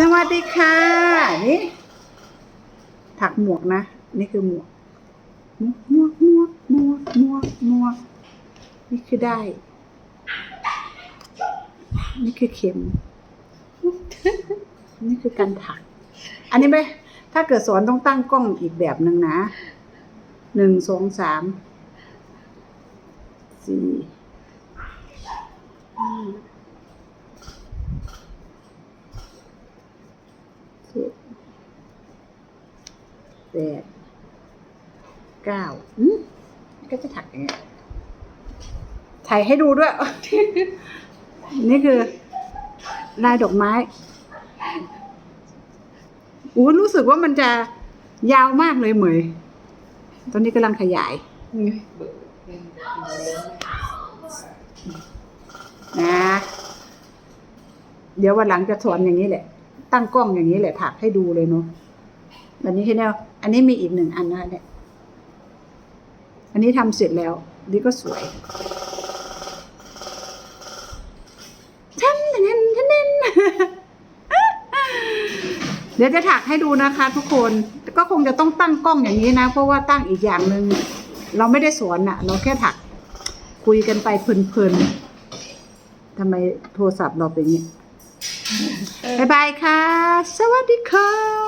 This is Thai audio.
สวัสดีค่ะ นี่ ถักหมวกนะ นี่คือหมวก หมวกหมวกหมวกหมวกหมวก นี่คือได้ นี่คือเข็ม นี่คือการถัก อันนี้ไหมถ้าเกิดสอนต้องตั้งกล้องอีกแบบหนึ่งนะ หนึ่งสองสาม สี่ห้าเจ็ด แปดเก้าอืมก็จะถักอย่างเงี้ยถ่ายให้ดูด้วย นี่คือลายดอกไม้อู้รู้สึกว่ามันจะยาวมากเลยเหมย ตอนนี้กำลังขยายนะ เดี๋ยววันหลังจะสอนอย่างนี้แหละ ตั้งกล้องอย่างนี้แหละถักให้ดูเลยเนาะ วันนี้คือแนวอันนี้มีอีกหนึ่งอันนะเนี่ยอันนี้ทำเสร็จแล้วดีก็สวยทันทันทันทันเดี๋ยวจะถักให้ดูนะคะ ทุกคนก็คงจะต้องตั้งกล้องอย่างนี้นะ เพราะว่าตั้งอีกอย่างหนึ่งเราไม่ได้สอนอะเราแค่ถักคุยกันไปเพลินๆทำไมโทรศัพท์เราเป็นอย่างนี้บายบายค่ะ สวัสดีค่ะ